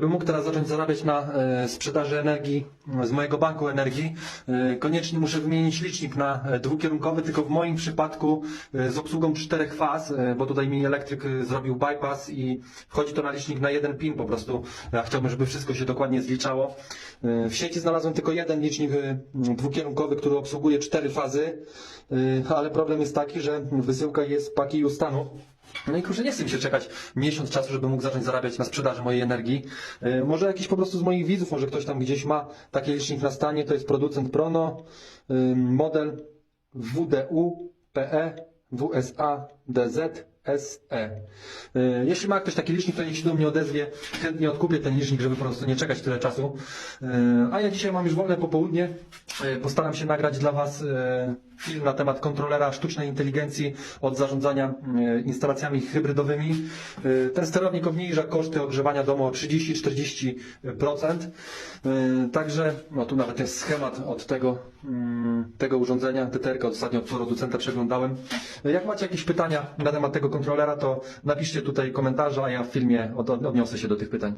Bym mógł teraz zacząć zarabiać na e, sprzedaży energii z mojego banku energii, e, koniecznie muszę wymienić licznik na e, dwukierunkowy, tylko w moim przypadku e, z obsługą czterech faz, e, bo tutaj mi elektryk e, zrobił bypass i wchodzi to na licznik na jeden pin po prostu. Ja chciałbym, żeby wszystko się dokładnie zliczało. E, W sieci znalazłem tylko jeden licznik e, dwukierunkowy, który obsługuje cztery fazy, e, ale problem jest taki, że wysyłka jest z Pakiju stanu. No i kurczę, nie chcę mi się czekać miesiąc czasu, żeby mógł zacząć zarabiać na sprzedaży mojej energii. E, Może jakiś po prostu z moich widzów, może ktoś tam gdzieś ma taki licznik na stanie, to jest producent Prono, ym, model WDU PE WSA DZ SE. E, Jeśli ma ktoś taki licznik, to niech się do mnie odezwie. Chętnie odkupię ten licznik, żeby po prostu nie czekać tyle czasu. E, A ja dzisiaj mam już wolne popołudnie. E, Postaram się nagrać dla Was film na temat kontrolera sztucznej inteligencji od zarządzania instalacjami hybrydowymi. Ten sterownik obniża koszty ogrzewania domu o 30-40%. E, Także, no tu nawet jest schemat od tego, mm, tego urządzenia, TTR, ostatnio od producenta przeglądałem. Jak macie jakieś pytania na temat tego kontrolera, to napiszcie tutaj komentarze, a ja w filmie od, odniosę się do tych pytań.